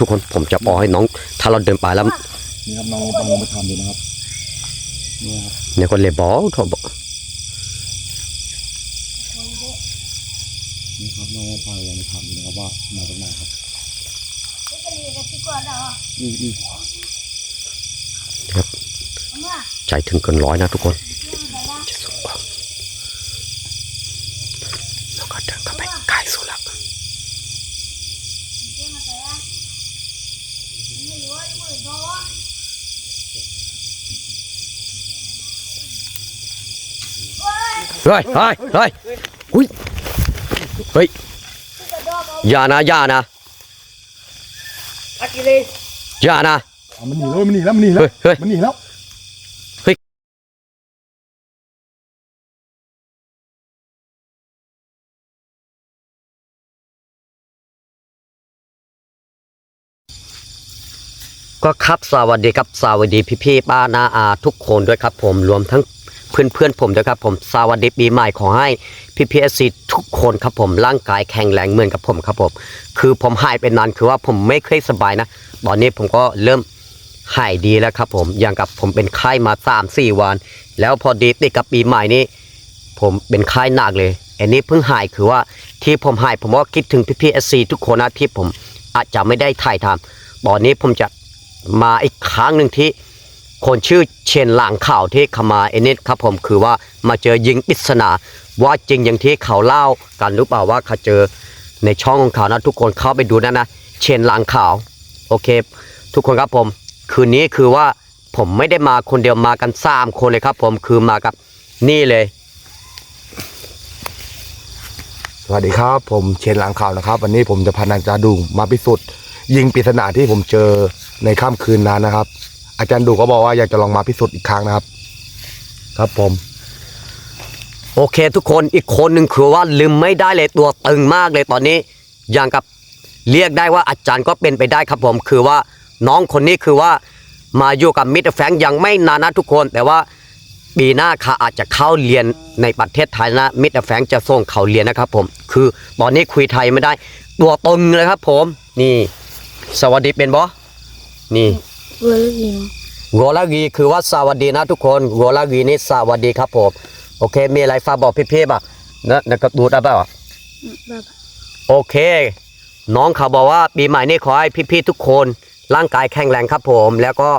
ทุกคนผมจะบอกให้น้อง ถ้าเราเดินไปแล้วนี่ครับน้องลองไปทำดูนะครับนี่ครับเนี่ยคนเลยบอกเขาบอกนี่ครับน้องลองไปลองไปทำดูนะครับว่ามาจากไหนครับนี่นี่ใจถึงเกินร้อยนะทุกคนจะสูงกว่าแล้วก็เดินเข้าไปใกล้สุดละ เฮ้ยเฮ้ยเฮ้ยอุ้ยเฮ้ยอย่านะอย่านะอย่านะอะมันหนีแล้วมันหนีแล้วมันหนีแล้วเฮ้ยเฮ้ยมันหนีแล้วก็ครับสวัสดีครับสวัสดีพี่พี่ๆป้านาอาทุกคนด้วยครับผมรวมทั้ง เพื่อนเพื่อนๆผมด้วยครับผมสวัสดีปีใหม่ขอให้พี่พีเอสซีทุกคนครับผมร่างกายแข็งแรงเหมือนกับผมครับผม คือผมหายไปนานคือว่าผมไม่เคยสบายนะ ตอนนี้ผมก็เริ่มหายดีแล้วครับผมอย่างกับผมเป็นไข้มาสามสี่วัน แล้วพอดีติดกับปีใหม่นี้ ผมเป็นไข้หนักเลยอันนี้เพิ่งหายคือว่าที่ผมหายผมก็คิดถึงพี่พีเอสซีทุกคนนะที่ผมอาจจะไม่ได้ถ่ายทำตอนนี้ผมจะมาอีกครั้งหนึ่งที่ คนชื่อเชนหลางข่าวที่เขามาเอเนตครับผมคือว่ามาเจอยิงปริศนาว่าจริงอย่างที่เขาเล่ากันหรือเปล่าว่าเขาเจอในช่องของเขานะทุกคนเข้าไปดูนะนะเชนหลางข่าวโอเค ทุกคนครับผมคืนนี้คือว่าผมไม่ได้มาคนเดียวมากันสามคนเลยครับ ผมคือมากับนี่เลย สวัสดีครับ ผมเชนหลังข่าวนะครับ วันนี้ผมจะพานางจาดุงมาพิสูจน์ยิงปริศนาที่ผมเจอในค่ำคืนนั้นนะครับ อาจารย์ดูก็บอกว่าอยากจะลองมาพิสูจน์อีกครั้งนะครับ ครับผม โอเคทุกคนอีกคนหนึ่งคือว่าลืมไม่ได้เลยตัวตึงมากเลยตอนนี้ อย่างกับเรียกได้ว่าอาจารย์ก็เป็นไปได้ครับผม คือว่าน้องคนนี้คือว่ามาอยู่กับมิตรแฟงยังไม่นานนะทุกคน แต่ว่าปีหน้าเขาอาจจะเข้าเรียนในประเทศไทยนะมิตรแฟงจะส่งเขาเรียนนะครับ ผม คือตอนนี้คุยไทยไม่ได้ ตัวตึงเลยครับ ผม นี่ สวัสดีเป็นบอนี่ วอร์ลิงโกลากีคือว่าสวัสดีนะทุกคนโกลากีนี่สวัสดีครับผมโอเค มีอะไรฝากบอกพี่ๆป่ะนะนะครับดูได้ป่ะแบบโอเค น้องเขาบอกว่าปีใหม่นี้ขอให้พี่ๆทุกคน ร่างกายแข็งแรงครับผม แล้วก็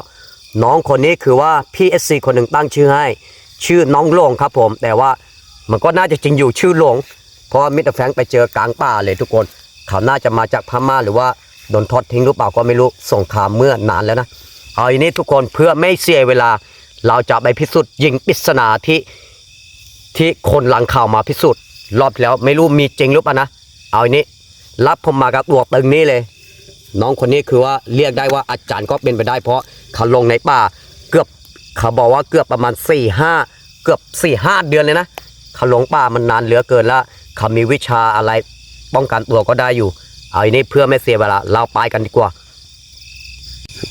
น้องคนนี้คือว่าพี่เอสซีคนหนึ่งตั้งชื่อให้ ชื่อน้องหลงครับผม แต่ว่ามันก็น่าจะจริงอยู่ชื่อหลง เพราะว่ามิสเตอร์แฟรงค์ไปเจอกลางป่าเลยทุกคน เขาน่าจะมาจากพม่าหรือว่าโดนทอดทิ้งหรือเปล่าก็ไม่รู้สงครามเมื่อนานแล้วนะ เอาอย่างนี้ทุกคนเพื่อไม่เสียเวลา เราจะไปพิสูจน์ยิงปริศนาที่ที่คนหลังข่าวมาพิสูจน์รอบแล้วไม่รู้มีจริงหรือเปล่านะ เอาอย่างนี้ รับผมมากับตัวตึงนี้เลย น้องคนนี้คือว่าเรียกได้ว่าอาจารย์ก็เป็นไปได้ เพราะเขาลงในป่าเกือบเขาบอกว่าเกือบประมาณ4ี่ห้าเกือบ4ี่ห้าเดือนเลยนะเขาหลงป่ามันนานเหลือเกินแล้วเขามีวิชาอะไรป้องกันตัวก็ได้อยู่ เอาอย่างนี้เพื่อไม่เสียเวลาเราไปกันดีกว่า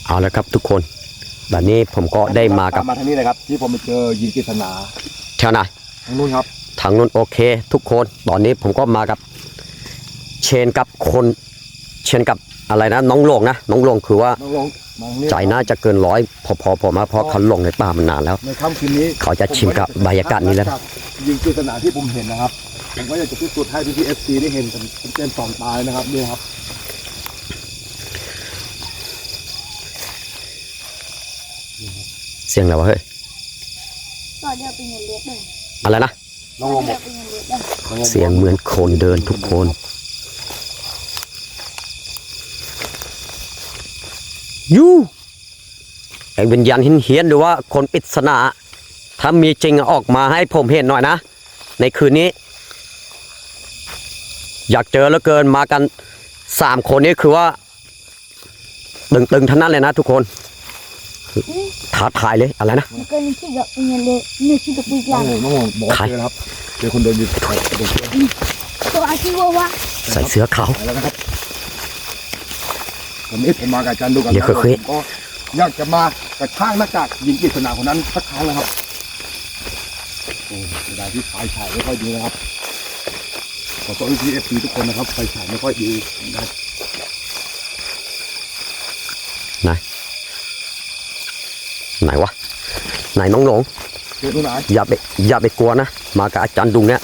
เอาละครับทุกคนแบบนี้ผมก็ได้มากับมาทางนี้เลยครับ ที่ผมไปเจอยิงปริศนาแถวไหนทางนู้นครับ ทางนู้นโอเค ทุกคนตอนนี้ผมก็มากับ เชนกับคนเชนกับอะไรนะ น้องหลงนะน้องหลงคือว่าน้องลงมาทางนี้ใจน่าจะเกินร้อยพอๆผมนะเพราะเขาหลงในป่ามันนานแล้ว ในค่ำคืนนี้เขาจะชิมกับบรรยากาศนี้แล้วนะยิงปริศนาที่ผมเห็นนะครับ ผมก็อยากจะพิสูจน์ให้พี่พีเอฟซีได้เห็นกันเต็มสองตายนะครับนี่ครับ เสียงอะไรวะเฮ้ยต่อเดียวเป็นเงินเล็กเลยอะไรนะน้องลงบเดีอยกวเสียงเหมือนคนเดินทุกคนยูไอ้วิญญาณหินเฮียนหรือว่าคนปริศนาถ้ามีจริงออกมาให้ผมเห็นหน่อยนะ ในคืนนี้ อยากเจอแล้วเกินมากันสามคนนี้คือว่า ตึงๆทั้งนั้นเลยนะทุกคน ท้าทายเลยอะไรนะมันก็นี่ที่กับเป็นเงินเล็กนี่ที่กับปีกน้ลาองงลงน้องลงบอกว่าใครเจอนะครับเจอคนเดินอยู่แถวตรงเชือกตัวอาชีวะวะใส่เสื้อขาวไปแล้วนะครับวันนี้ผมมากับอาจารย์ดูกันเดี๋ยวค่อยๆผมก็อยากจะมากระชากหน้ากากยิงปริศนาคนนั้นสักครั้งนะครับโอ้เสียดายที่ไฟฉายไม่ค่อยดีนะครับขอโทษพี่เอฟซีทุกคนนะครับไฟฉายไม่ค่อยดีนะครับ ไหนไหนวะไหนน้องหลงเจอตรงไหนอย่าไปอย่าไปกลัวนะ มากับอาจารย์ดุงเนี่ย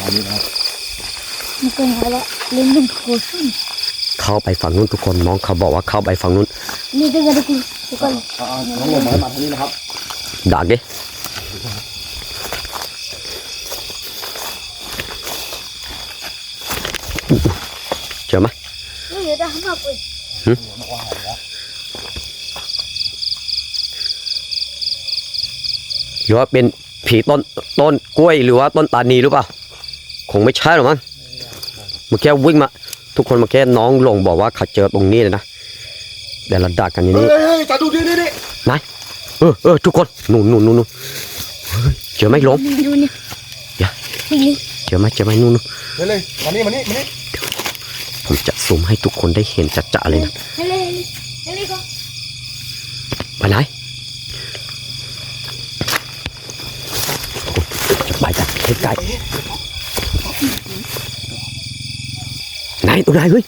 มานี่นะครับมันเป็นอะไรละเล่นเป็นโคชั่นเข้าไปฝั่งนู้นทุกคนน้องเขาบอกว่าเข้าไปฝั่งนู้นนี่จะกระดิกทุกคนอ่าน้องลงมามาทางนี้นะครับดักดิเจอไหมนี่เดี๋ยวจะทำมาไป หรือว่าเป็นผีต้นต้นกล้วยหรือว่าต้นตานีหรือเปล่าคงไม่ใช่หรอกมั้งเมื่อกี้วิ่งมา ทุกคนเมื่อกี้น้องหลงบอกว่าเขาเจอตรงนี้เลยนะเดี๋ยวเราดักกันอย่างเฮ้นี้ยเฮ้ยตาดูนี่นี่นี่ไหนเออเออทุกคนนู่นนู่นนู่นนู่นเฮ้ยเจอไหมหลงนี่ดูนี่อย่านี่เจอไหมเจอไหมนู่นนู่นเฮ้ยเลยมานี่มานี่มานี่ผมจะซูมให้ทุกคนได้เห็นจัดๆเลยนะให้เลยให้เลยก็ไปไหน ไปจากใกล้ๆไหนตัวไหนเฮ้ย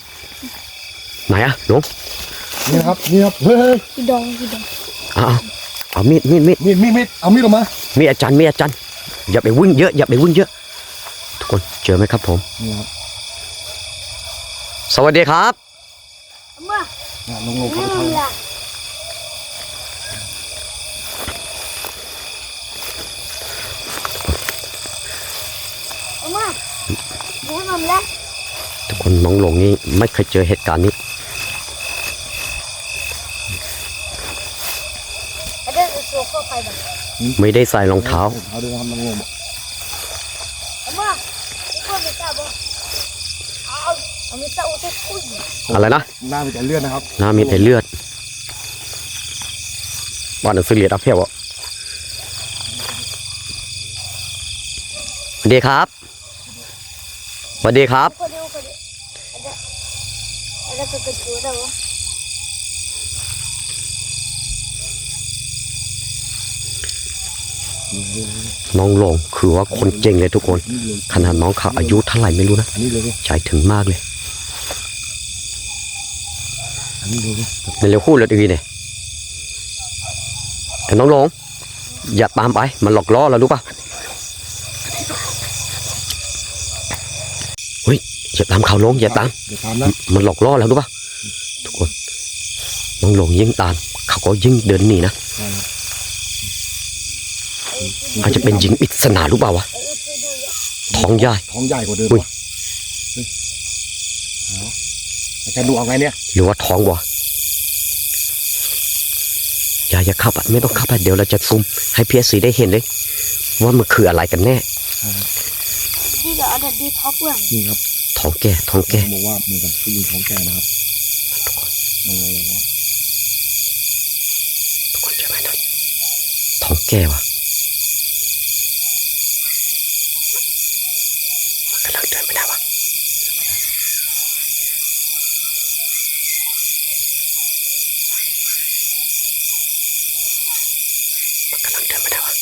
ไหนอะหลงนี่นะครับนี่ครับเฮ้ยเฮ้ยพี่ดองพี่ดองเอาเอาเอามีดมีดมีดมีดมีดมีดเอามีดออกมามีดอาจารย์มีดอาจารย์อย่าไปวิ่งเยอะอย่าไปวิ่งเยอะ ทุกคนเจอไหมครับผมนี่ครับสวัสดีครับมาอะลงลง นี่ เข้าไป มัน ทางละมานี่มันละทุกคนน้องหลงนี่ไม่เคยเจอเหตุการณ์นี้เดี๋ยวจะสวมเข้าไปแบบไม่ได้ใส่รองเท้าเอาด้วยนะครับลงลงมาทุกคนไม่กล้าบอกเอาเอาไม่ต้องอุตส่าห์อะไรนะหน้ามีแต่เลือดนะครับหน้ามีแต่เลือดบ้านหนังสือเรียนอัพเพียวอะสวัสดีครับ สวัสดีครับ น้องลงคือว่าคนเจ๋งเลยทุกคน ขนาดน้องเขาอายุเท่าไหร่ไม่รู้นะใจถึงมากเลยเลยดิในเร็วคู่เลยดีเนี่ยน้องลงอย่าตามไป มันหลอกล่อเรารู้ป่ะเฮ้ย อย่าตามเขาลงอย่าตามเดี๋ยวตามนะมันหลอกล่อแล้วรู้ป่ะทุกคนน้องหลงยิ่งตามเขาก็ยิ่งเดินหนีนะอาจจะเป็นหญิงปริศนารู้เปล่าวะท้องใหญ่ท้องใหญ่กว่าเดิมอุ้ยวะเฮ้ยเอาอาจารย์ดูเอาไงเนี่ยหรือว่าท้องวะอย่าอย่าเข้าไปไม่ต้องเข้าไปเดี๋ยวเราจะซูมให้พีเอสีได้เห็นเลย ว่ามันคืออะไรกันแน่ Dia ada di top bang นี่ครับ ท้องแก่ท้องแก่บอกว่าเหมือนกับผู้หญิงท้องแก่นะครับมันอะไรวะทุกคนใช่ไหมนั่นท้องแก่วะมันกำลังเดินไปไหนวะมันกำลังเดินไปไหนวะ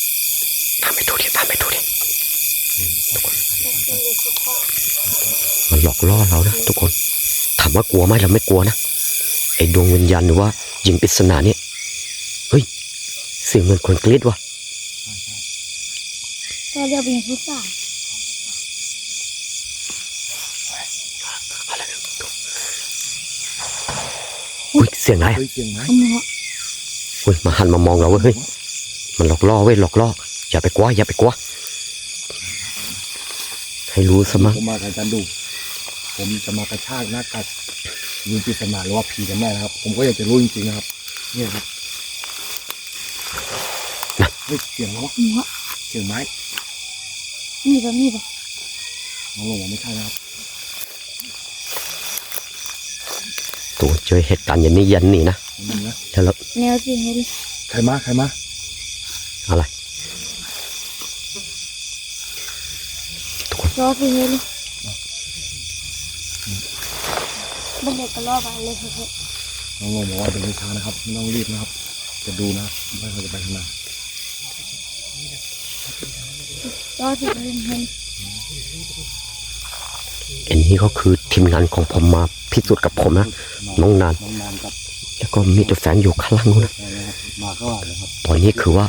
ตามไปดูดิตามไปดูดิทุกคน มันห ลอกล่อเรานะทุกคน ถามว่ากลัวไหมเราไม่กลัวนะไอ้ดวงวิญญาณหรือว่าหญิงปริศนาเนี่ยเฮ้ยเสียงเหมือนคนกรี๊ดวะ Kalau dia punya susah อะไรนะอุ้ยเสียงไหนอะเฮ้ยเสียงไหม Kamu อุ้ยมาหันมามองเราเว้ยเฮ้ยมันหลอกล่อเว้ยหลอกล่ออย่าไปกลัวอย่าไปกลัวให้รู้ซะมั้งผมมากับอาจารย์ดู ผมจะมากระชากหน้ากัดยิงปริศนาหรือว่าผีกันแน่นะครับ ผมก็อยากจะรู้จริงๆนะครับ เนี่ยครับเฮ้ยเสียงแล้ววะ Kamu เสียงไม้ Ni bang ni bang น้องลงมาไม่ใช่นะครับตัวเจอเหตุการณ์อย่างนี้ยันหนีนะมันนะแล้วเรา Ni okey ni ใครมาใครมาอะไร So okey ni Benda keluar balik okey น้องลงบอกว่าเดินช้านะครับไม่ต้องรีบนะครับ จะดูนะไม่ว่าจะไปทางไหน So okey ni อันนี้ก็คือทีมงานของผมมาพิสูจน์กับผมนะน้องนานน้องนานครับแล้วก็มีตัวแฟนอยู่ข้างล่างนู้นนะมาข้างหลังนะครับตอนนี้คือว่า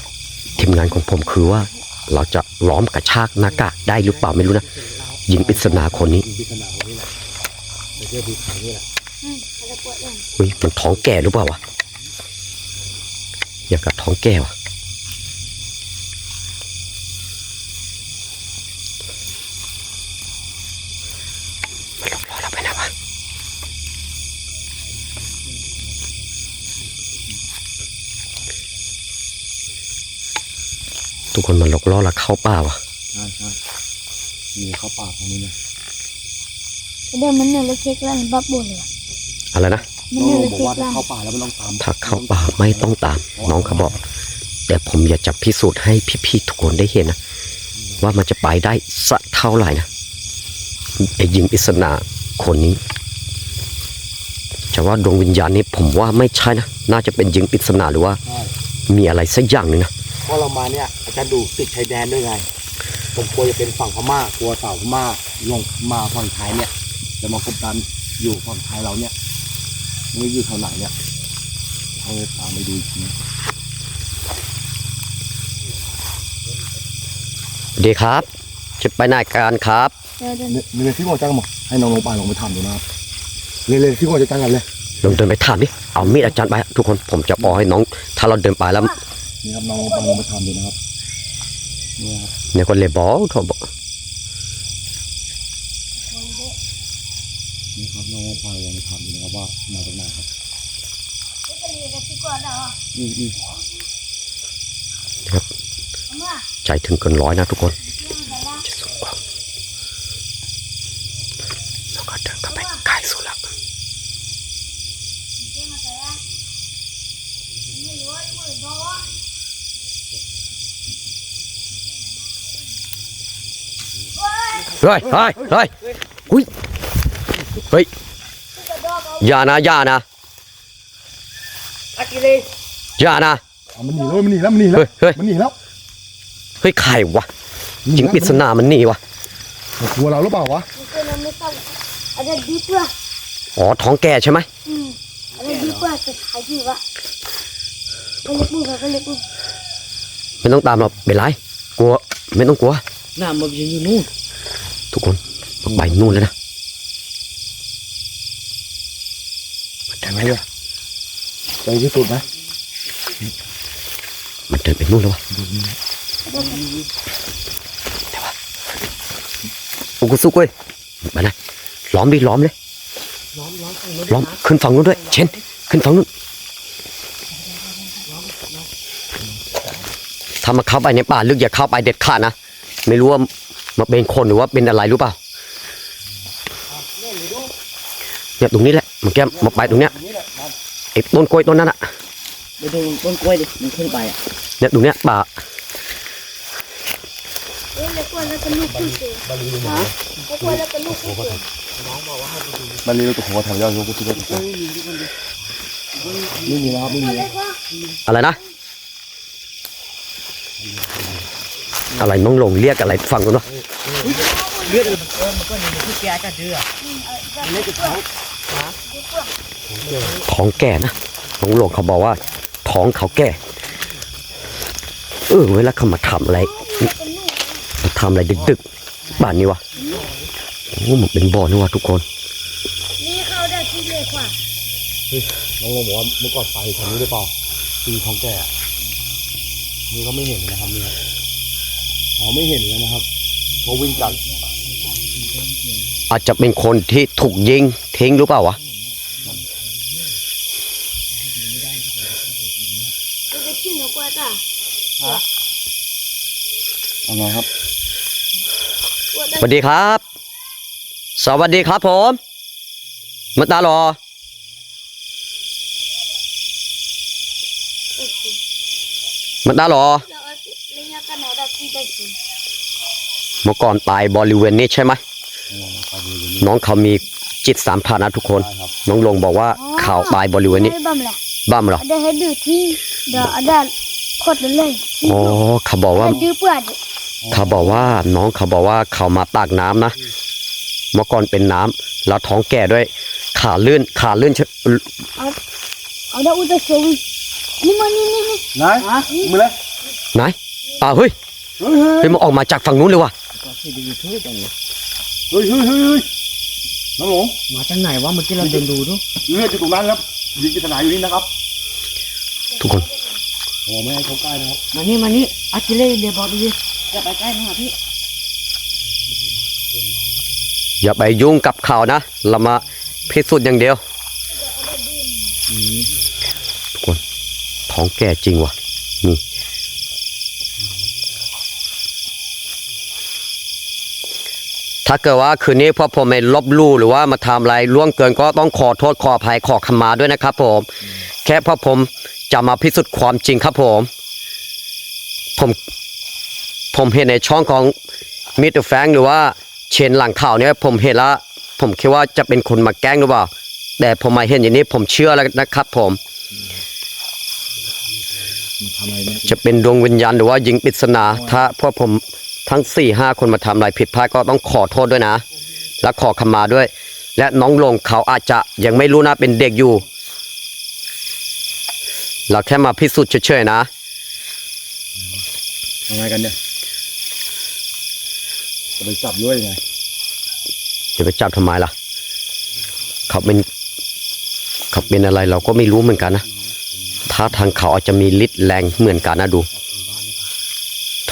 ทีมงานของผมคือว่า เราจะล้อมกระชากหน้ากากได้หรือเปล่าไม่รู้นะยิงปริศนาคนนี้ พิศนาคนนี้แหละไม่ใช่ผู้ชายนี่แหละอืมอะไรปวดเลยเฮ้ยมันท้องแก่หรือเปล่าวะอยากกับท้องแก่วะมันหลอกล่อเราไปนะวะทุกคนมันหลอกล่อเราเข้าป่าวะใช่ใช่มีเข้าปากตรงนี้นะ เดี๋ยวมันเนี่ยเลยเช็คแล้วบับบุญเลยอะไรนะมันน้องเนี่ยลเลงยบอกเช็คว่าแล้วถ้าเข้าป่าแล้วไม่ต้องตามถ้าเข้าป่าไม่ต้องตาม น้องเขาบอก แต่ผมอยากจะพิสูจน์ให้พี่ๆทุกคนได้เห็นนะ ว่ามันจะไปได้สักเท่าไหร่นะไอ้ยิงปริศนาคนนี้จะว่าดวงวิญญาณนี้ผมว่าไม่ใช่นะ น่าจะเป็นยิงปริศนาหรือว่า ใช่มีอะไรสักอย่างหนึ่งนะ เพราะเรามาเนี่ยอาจารย์ดูติดชายแดนด้วยไงผมกลัวจะเป็นฝั่งพม่ากลัวสาวพม่าลงมาฝั่งไทยเนี่ย จะมากบดันอยู่ฝั่งไทยเราเนี่ยไม่อยู่แถวไหนเนี่ยเขาเลยตามไปดูอีกทีสวัสดีครับจะไปไหนกันครับเดี๋ยวเดี๋ยวเนี่ยเนี่ยที่งอจ้างบอกให้น้องลงไปลงไปทำดูนะครับเลยเลยที่งอจะจ้างกันเลยลองเดินไปถามดิเอามีดอาจารย์ไปทุกคนผมจะบอกให้น้อง ถ้าเราเดินไปแล้วนี่ครับน้องลงไปลงไปทำดูนะครับเนี่ยครับเนี่ยคนเลยบอกโทรบอก นี่ครับน้องลงไปลงไปทำดูนะครับว่ามาจากไหนครับจะเรียกที่ก่อนเหรออืมอืมเอามาใจถึงเกินร้อยนะทุกคนเรื่องอะไรล่ะจะสูงกว่าแล้วก็เดินเข้าไปใกล้สุดแล้วเรื่องอะไรล่ะไม่รู้ว่ามือโดนเฮ้ยเฮ้ยเฮ้ยอุ้ย เฮ้ยจะโดนเอาอย่านะอย่านะอากิเลสอย่านะเอามันหนีแล้วมันหนีแล้วมันหนีแล้วเฮ้ยเฮ้ยมันหนีแล้วเฮ้ยใครวะยิงปริศนามันหนีวะมันกลัวเราหรือเปล่าวะมันเป็นอะไรไม่ทราบอะไรดีเปล่าอ๋อท้องแก่ใช่ไหมอืมอะไรดีเปล่าจะขายดีวะก็เล็กมือก็เล็กมือไม่ต้องตามหรอกเป็นไรกลัวไม่ต้องกลัวน้ำมันยังอยู่นู่นทุกคนมันไปนู่นแล้วนะ มันเดินไปเลยใจที่สุดนะมันเดินไปนู่นแล้ววะโอ้กูสุกเว้ยไปนะล้อมดิล้อมเลยล้อมล้อมฝั่งนู้นล้อมขึ้นฝั่งนู้นด้วย เช่นขึ้นฝั่งนู้นถ้ามาเข้าไปในป่าลึกอย่าเข้าไปเด็ดขาดนะไม่รู้ว่ามาเป็นคนหรือว่าเป็นอะไรรู้เปล่าเนี่ยตรงนี้แหละ มันแกมาไปตรงเนี้ยไอ้ต้นกล้วยต้นนั้นอะไปดูต้นกล้วยดิมันขึ้นไปอะเนี่ยตรงเนี้ยป่าเอ้ยเล็กกว่าแล้วก็ลูกขึ้นเองฮะเล็กกว่าแล้วก็ลูกขึ้นเองมันรีเราตัวหัวแถวยาวกูคิดว่าไม่มีแล้วครับไม่มีเล็กว่าอะไรนะอะไรน้องหลงเรียกอะไรฟังกันวะเลือดมันเออมันก็นี่มันคือแกจะเดือเล็กกว่า ท้องแก่นะน้องหลงเขาบอกว่าท้องเขาแก่ เออเวลาเขามาทำอะไรมาทำอะไรดึกๆบ้านนี้วะโอ้มันเป็นบ่อนี่วะทุกคนนี่เขาได้ที่เล็กกว่าน้องลงบอกว่าเมื่อก่อนไปทางนี้หรือเปล่าตีท้องแก่อะนี่ก็ไม่เห็นนะครับเนี่ยอ๋อไม่เห็นเลยนะครับเพราะวิ่งจาก อาจจะเป็นคนที่ถูกยิงทิ้งหรือเปล่าวะยัไงครับ สวัสดีครับ สวัสดีครับผมมาตาหรอมาตาหรอ เมื่อก่อนตายบริเวณนี้ใช่ไหม นี่น้องเขามีจิตสามพันนะทุกคนได้ครับน้องลงบอกว่าเขาตายบริเวณนี้บ้ามละบ้ามเหรอ ada hedu ti, dah ada kot lelai. อ๋อเขาบอกว่า Ada pun ada. เขาบอกว่าน้องเขาบอกว่าเขามาตากน้ำนะเมื่อก่อนเป็นน้ำแล้วท้องแก่ด้วย ขาลื่นขาลื่น Ada udah sawi. Ni mana ni ni? ไหนมือเลยไหนอ้าวเฮ้ยเฮ้ยเฮ้ยเฮ้ยมันออกมาจากฝั่งนู้นเลยว่ะ เฮ้ยเฮ้ยเฮ้ยเฮ้ยน้องหลงมาจากไหนวะเมื่อกี้เราเดินดูดูเลือดอยู่ตรงนั้นครับยิงปริศนาอยู่นี่นะครับ ทุกคนโอ้ไม่ให้เขาใกล้นะครับมานี่มานี่อากิเล่เดี๋ยวบอกดีอย่าไปใกล้นะพี่อย่าไปยุ่งกับเขานะ เรามาพิสูจน์อย่างเดียวทุกคนท้องแก่จริงว่ะนี่ ถ้าเกิดว่าคืนนี้พวกผมไม่ลบลู่หรือว่ามาทำอะไรล่วงเกินก็ต้องขอโทษขออภัยขอขมาด้วยนะครับผม แค่พวกผมจะมาพิสูจน์ความจริงครับผม ผมผมเห็นในช่องของมิสเตอร์แฟงหรือว่าเชนหลังข่าวเนี่ยผมเห็นแล้วผมคิดว่าจะเป็นคนมาแกล้งหรือเปล่า แต่ผมมาเห็นอย่างนี้ผมเชื่อแล้วนะครับผมทำอะไรเนี่ยจะเป็นดวงวิญญาณหรือว่ายิงปริศนาถ้าพวกผม ทั้ง4ี่ห้าคนมาทำอะไรผิดพลาดก็ต้องขอโทษด้วยนะ และขอขมาด้วย และน้องลงเขาอาจจะยังไม่รู้นะเป็นเด็กอยู่ เราแค่มาพิสูจน์เฉยๆนะทำไงกันเนี่ยจะไปจับด้วยไงจะไปจับทำไมล่ะ เขาเป็นเขาเป็นอะไรเราก็ไม่รู้เหมือนกันนะถ้าทางเขาอาจจะมีฤทธิ์แรงเหมือนกันนะดู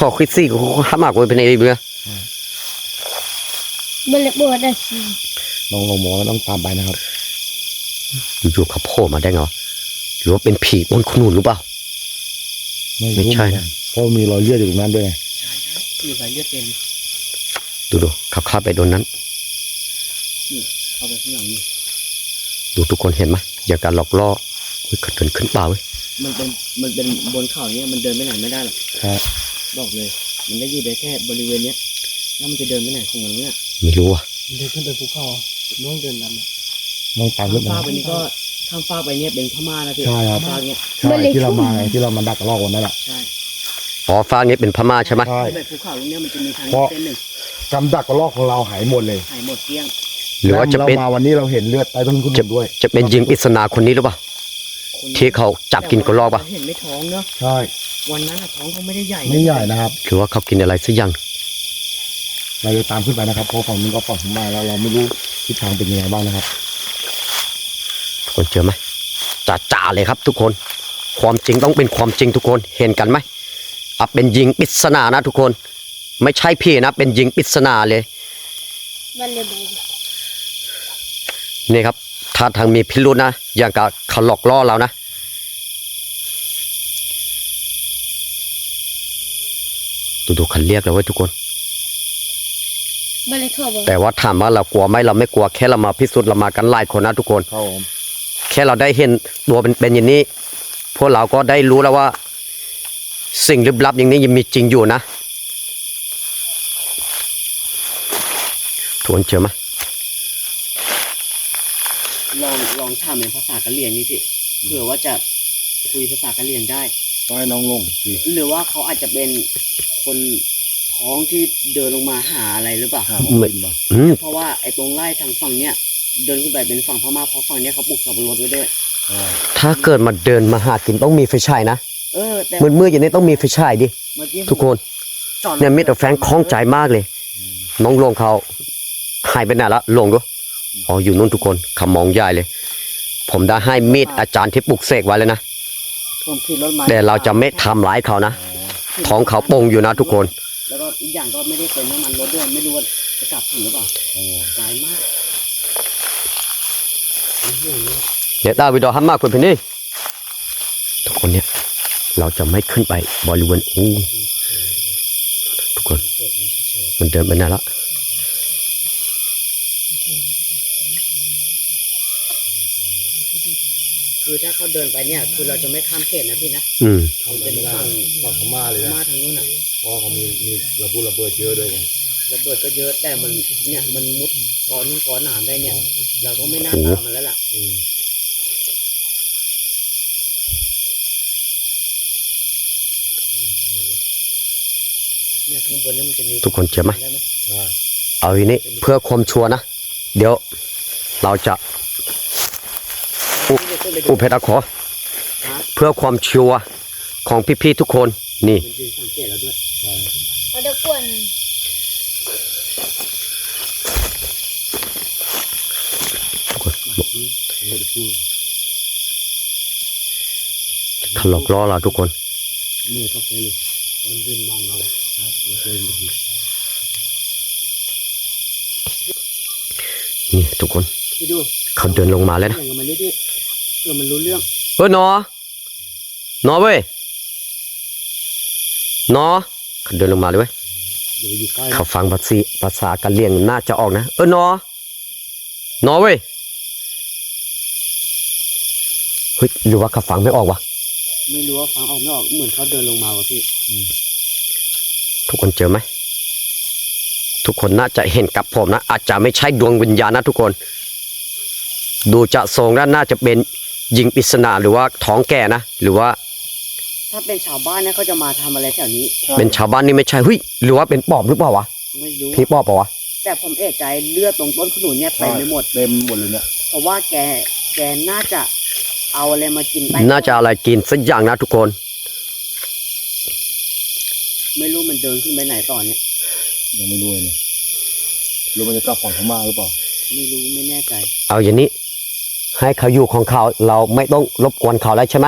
ทอคริสซี่ก็ห้ามากไว้เป็นไอ้เบื่อ Boleh buat dah sih. น้องลงหมอต้องตามไปนะครับ อยู่ๆเขาโผล่มาได้ไงวะหรือว่าเป็นผีบนขนุนหรือเปล่าไม่ใช่นะ เพราะมีรอยเลือดอยู่ตรงนั้นด้วยไงมีสายเลือดเต็มดูดูๆเขาเข้าไปโดนนั้น เข้าไปข้างหลังนี่ดูทุกคนเห็นไหมอย่าการหลอกล่อเฮ้ยเขาเดินขึ้นเปล่าเว้ยมันเป็นมันเป็นบนเขาเนี่ยมันเดินไปไหนไม่ได้หรอกครับ บอกเลย มันได้อยู่ได้แค่บริเวณเนี้ย แล้วมันจะเดินไปไหนของมันเนี่ยไม่รู้อะมันเดินขึ้นไปภูเขาน้องเดินดำน้องตามข้าขึ้มนฟ้ามาไปนี่ก็ข้ามฟ้าไปเนี่ยเป็นพม่านะพี่ใช่ครับ ฟ้าเนี่ยใช่ที่เรามาไงที่เรามาดักกระลอกวันนั้นแหละ ใช่อ๋อฟ้านี้เป็นพม่าใช่ไหมใช่ที่แบบภูเขาตรงเนี้ยมันจะมีทางเพราะ เส้นหนึ่งกำดักกระลอกของเราหายหมดเลยหายหมดเกลี้ยงหรือว่าจะเป็น แล้วมาวันนี้เราเห็นเลือดใต้ต้นคุณด้วยจะเป็นยิงปริศนาคนนี้หรือเปล่าคนที่เขาจับกินกระรอกปะเห็นไม่ท้องเนาะใช่ วันนั้นอะท้องเขาไม่ได้ใหญ่ไม่ใหญ่นะครับคือว่าเขากินอะไรสักอย่างเราจะตามขึ้นไปนะครับเพราะฝั่งนู้นก็ฝั่งผมมาแล้วเราไม่รู้ทิศทางเป็นยังไงบ้างนะครับทุกคนเจอไหมจ่าจ่าๆเลยครับ ทุกคน ความจริงต้องเป็นความจริงทุกคนเห็นกันไหมอะเป็นยิงปริศนานะ ทุกคน ไม่ใช่พี่นะ เป็นยิงปริศนาเลย Boleh buat. นี่ครับท่าทางมีพิรุษนะ อย่างกับเขาหลอกล่อเรานะ ดูดูๆเขาเรียกเราไว้ยทุกคน Boleh kau buat. แต่ว่าถามว่าเรากลัวไหมเราไม่กลัวแค่เรามาพิสูจน์เรามากันหลายคนนะทุกคนครับผมแค่เราได้เห็นตัวเป็นๆอย่างนี้ พวกเราก็ได้รู้แล้วว่า สิ่งลึกลับอย่างนี้ยังมีจริงอยู่นะทวนเจอไหมลองลองถามเป็นภาษากะเหรี่ยงนี่พี่เผื่อว่าจะคุยภาษากะเหรี่ยงได้ ต้องให้น้องลงสิหรือว่าเขาอาจจะเป็น คนท้องที่เดินลงมาหาอะไรหรือเปล่าหาของกินบ่อืมเพราะว่าไอ้ตรงไร่ทางฝั่งเนี้ยเดินขึ้นไปเป็นฝั่งพม่าเพราะฝั่งเนี้ยเขาปลูกสับปะรดไว้ด้วย ถ้าเกิดมาเดินมาหากินต้องมีไฟฉายนะเออแต่มืดๆอย่างนี้ต้องมีไฟฉายดิเมื่อกี้ทุกคนจอดรถเนี่ยมิสเตอร์แฟรงค์คล่องใจมากเลย น้องลงเขาหายไปไหนละลงดูอ๋ออยู่นู่นทุกคนเขามองใหญ่เลย ผมได้ให้มีดอาจารย์ที่ปลุกเสกไว้เลยนะ ผมขี่รถมาแต่เราจะไม่ทำร้ายเขานะ ท้องเขาโป่งอยู่นะทุกคน แล้วก็อีกอย่างก็ไม่ได้เติมน้ำมันรถด้วยไม่รู้ว่าจะกลับถึงหรือเปล่าไกลมากเดี๋ยวตาวิดอฮัมมากเพื่อนนี่ทุกคนเนี่ยเราจะไม่ขึ้นไปบริเวณอู้ทุกคน มันเดินไปไหนละ คือถ้าเขาเดินไปเนี่ย คือเราจะไม่ข้ามเขตนะพี่นะอืมทำอะไรไม่ได้ฝั่งพม่าเลยพนะม่าทางนู้นอะเพราะเขามีมีระบุระเบิดเยอะด้วยไงระเบิดก็เยอะแต่มันเนี่ยมันมุดก้อนก้อนหนามได้เนี่ย เราต้องไม่น่าโอ้ตามมันแล้วล่ะอืมเนี่ยข้างบนเนี่ยมันจะมีทุกคนเชื่อไหม ได้ไหม ใช่เอาอย่างนี้เพื่อความชัวร์นะ เดี๋ยวเราจะ อุอุเพชรขอ เพื่อความชัวร์ของพี่ๆทุกคนนี่มันยืนสังเกตแล้วด้วยเอาเด็กกวนถลอกล้อเราทุกคนมือเข้าไปเลยมันยืนมองเราครับเราเคยเห็นนี่ทุกคนพี่ดูเขาเดินลงมาแล้วนะ เผื่อมันรู้เรื่องเออหนอหนอเว้ยหนอเขาเดินลงมาเลยเว้ยเดี๋ยวอยู่ใกล้เขาฟังภาษีภาษากะเหรี่ยงน่าจะออกนะ เออหนอหนอเว้ย เฮ้ยหรือว่าเขาฟังไม่ออกวะ ไม่รู้ว่าฟังออกไม่ออกเหมือนเขาเดินลงมาวะพี่ทุกคนเจอไหม ทุกคนน่าจะเห็นกับผมนะ อาจจะไม่ใช่ดวงวิญญาณนะทุกคน ดูจะทรงแล้วน่าจะเป็น ยิงปริศนาหรือว่าท้องแก่นะหรือว่า ถ้าเป็นชาวบ้านเนี่ยเขาจะมาทำอะไรแถวนี้ เป็นชาวบ้านนี่ไม่ใช่เฮ้ยหรือว่าเป็นปอบหรือเปล่าวะไม่รู้ พี่ปอบเปล่าวะแต่ผมเอะใจเลือดตรงต้นขนุนเนี่ยเต็มไปหมด เต็มหมดเลยเนี่ยเพราะว่าแกแกน่าจะเอาอะไรมากินใต้น่าจะอะไรกินสักอย่างนะทุกคน ไม่รู้มันเดินขึ้นไปไหนต่อเนี่ยยังไม่รู้เลยรู้มันจะกลับฝั่งพม่าหรือเปล่า ไม่รู้ไม่แน่ใจ เอาอย่างนี้ ให้เขาอยู่ของเขาเราไม่ต้องรบกวนเขาแล้วใช่ไหม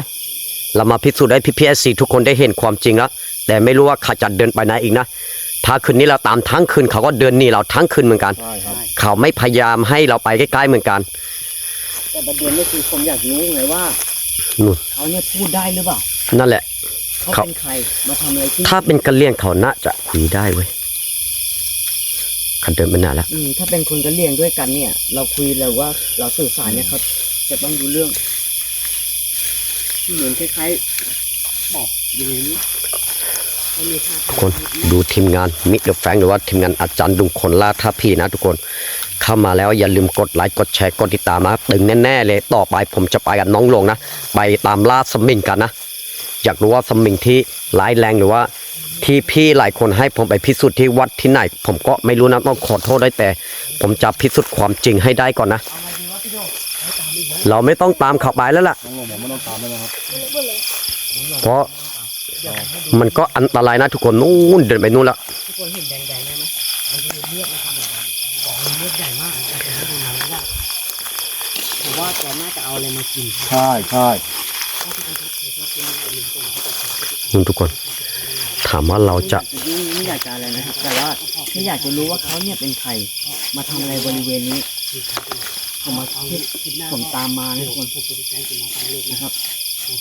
เรามาพิสูจน์ให้พี่พีเอสซีทุกคนได้เห็นความจริงแล้ว แต่ไม่รู้ว่าเขาจะเดินไปไหนอีกนะ ถ้าคืนนี้เราตามทั้งคืนเขาก็เดินหนีเราทั้งคืนเหมือนกัน ใช่ครับเขาไม่พยายามให้เราไปใกล้ๆเหมือนกัน แต่ประเด็นก็คือผมอยากรู้ไงว่านู่น เขาเนี่ยพูดได้หรือเปล่านั่นแหละ เขาครับ เป็นใครมาทำอะไรที่ถ้าเป็นกะเลียงเขาน่าจะคุยได้เว้ย เขาเดินไปนานแล้วอืมถ้าเป็นคนกันเลี้ยงด้วยกันเนี่ย เราคุยเลยว่าเราสื่อสารเนี่ยเขาจะต้องรู้เรื่องเหมือนคล้ายๆบอกยังไงนี่เขามีท่าทุกคนดูทีมงานมิเดอร์แฟงหรือว่าทีมงานอาจารย์ดุงคนล่าท่าพี่นะทุกคน เข้ามาแล้วอย่าลืมกดไลค์กดแชร์กดติดตามนะตึงแน่ๆเลยต่อไปผมจะไปกับน้องลงนะ ไปตามล่าสมิงกันนะ อยากรู้ว่าสมิงที่ร้ายแรงหรือว่า ที่พี่หลายคนให้ผมไปพิสูจน์ที่วัดที่ไหน ผมก็ไม่รู้นะต้องขอโทษด้วยแต่ ผมจะพิสูจน์ความจริงให้ได้ก่อนนะ เราไม่ต้องตามเขาไปแล้วล่ะ น้องลงบอกไม่ต้องตามแล้วนะครับเบิ่งเลยเพราะมันก็อันตรายนะทุกคนนู่นเดินไปนู่นแล้วทุกคนเห็นแดงๆได้ไหมมันคือเลือดนะครับของเลือดใหญ่มากแต่ผมไม่ดูนานแล้วแต่ว่าแกน่าจะเอาอะไรมากินใช่ใช่นู่นทุกคน ถามว่าเราจะยุ่งไม่อยากจะอะไรนะครับ แต่ว่าแค่อยากจะรู้ว่าเขาเนี่ยเป็นใคร มาทำอะไรบริเวณนี้ ผมมาที่ผมตามมานะทุกคนนะครับ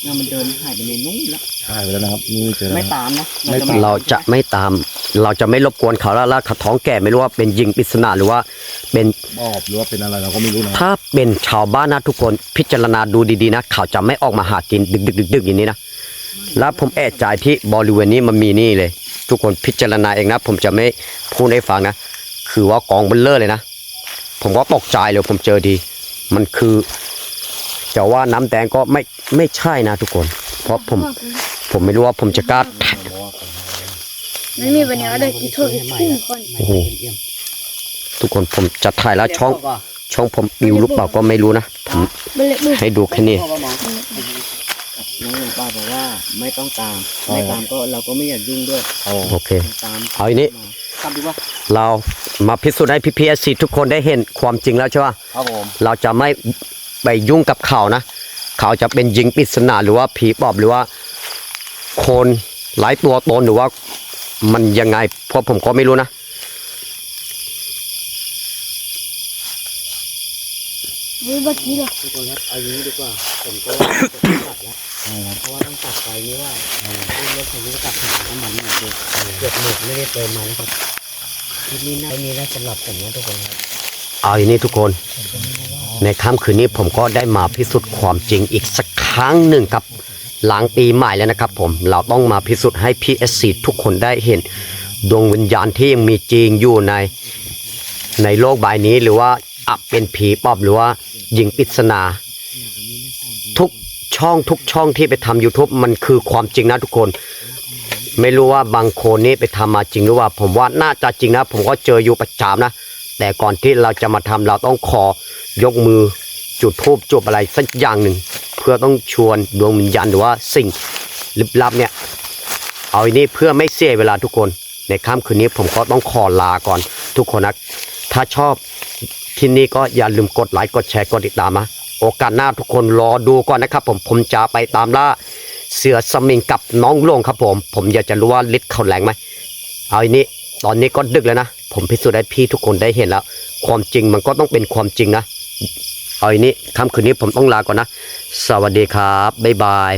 เนี่ยมันเดินหายไปในนู้นแล้วใช่ไปแล้วนะครับนี่เจอแล้วไม่นะครับตามนะไม่ตามเราจะไม่ตาม เราจะไม่รบกวนเขาแล้วแล้วเขาท้องแก่ไม่รู้ว่าเป็นยิงปริศนาหรือว่าเป็น บอบหรือว่าเป็นอะไรเราก็ไม่รู้นะครับถ้าเป็นชาวบ้านนะทุกคนพิจารณาดูดีๆนะ เขาจะไม่ออกมาหากินดึกดึกดึกดึกอย่างนี้นะ แล้วผมแอบใจที่บริเวณนี้มันมีนี่เลย ทุกคนพิจารณาเองนะ ผมจะไม่พูดให้ฟังนะ คือว่ากองเบลเลอร์เลยนะ ผมก็ตกใจเลยผมเจอดี มันคือจะว่าน้ำแดงก็ไม่ไม่ใช่นะทุกคน เพราะผมผมไม่รู้ว่าผมจะกล้าไม่มีปัญญาได้กี่เท่าอีกครึ่งคนโอ้โหทุกคนผมจะถ่ายแล้วช่องช่องผมปิวหรือเปล่าก็ไม่รู้นะผมเบิ่งเลยเบิ่งให้ดูแค่นี้ น้องหลวงป้าบอกว่าไม่ต้องตามไม่ตามก็เราก็ไม่อยากยุ่งด้วยเอาโอเคตามเอาอย่างนี้ตามดีว่าเรามาพิสูจน์ให้พี่พีเอสทุกคนได้เห็นความจริงแล้วใช่ไหมครับผมเราจะไม่ไปยุ่งกับเขานะ เขาจะเป็นยิงปริศนาหรือว่าผีปอบหรือว่า คนหลายตัวตนหรือว่า มันยังไงเพราะผมก็ไม่รู้นะเฮ้ยบักกี้เหรอทุกคนครับเอาอย่างนี้ดีกว่าผมก็ว่าจะต้ เพราะว่าต้องตัดไฟนี้ว่าเรื่องรถผมนี่ก็ตัดหาน้ำมันหมดเลยเกือบหมดไม่ได้เติมมานะครับคลิปนี้น่าจะมีได้สำหรับผมนะทุกคนครับเอาอย่างนี้ทุกคน ในค่ำคืนนี้ผมก็ได้มาพิสูจน์ความจริงอีกสักครั้งหนึ่งครับ หลังปีใหม่แล้วนะครับผมเราต้องมาพิสูจน์ให้พีเอสทุกคนได้เห็น ดวงวิญญาณที่ยังมีจริงอยู่ใน ในโลกใบนี้หรือว่าอับเป็นผีปอบหรือว่ายิงปริศนา ช่องทุกช่องที่ไปทำ YouTube มันคือความจริงนะทุกคน ไม่รู้ว่าบางคนนี่ไปทำมาจริงหรือว่า ผมว่าน่าจะจริงนะ ผมก็เจออยู่ประจำนะ แต่ก่อนที่เราจะมาทำเราต้องขอยกมือจุดธูปจุดอะไรสักอย่างหนึ่ง เพื่อต้องชวนดวงวิญญาณหรือว่าสิ่งลึกลับเนี่ย เอาอันนี้เพื่อไม่เสียเวลาทุกคน ในค่ำคืนนี้ผมก็ต้องขอลาก่อนทุกคนนะถ้าชอบคลิปนี้ก็อย่าลืมกดไลค์กดแชร์กดติดตามนะ โอกาสหน้าทุกคนรอดูก่อนนะครับ ผมผมจะไปตามล่าเสือสมิงกับน้องโลงครับ ผม ผมอยากจะรู้ว่าฤทธิ์เขาแรงไหมเอาอันนี้ตอนนี้ก็ดึกแล้วนะผมพิสูจน์ให้พี่ทุกคนได้เห็นแล้ว ความจริงมันก็ต้องเป็นความจริงนะเอาอันนี้ค่ำคืนนี้ผมต้องลาก่อนนะ สวัสดีครับบ๊ายบาย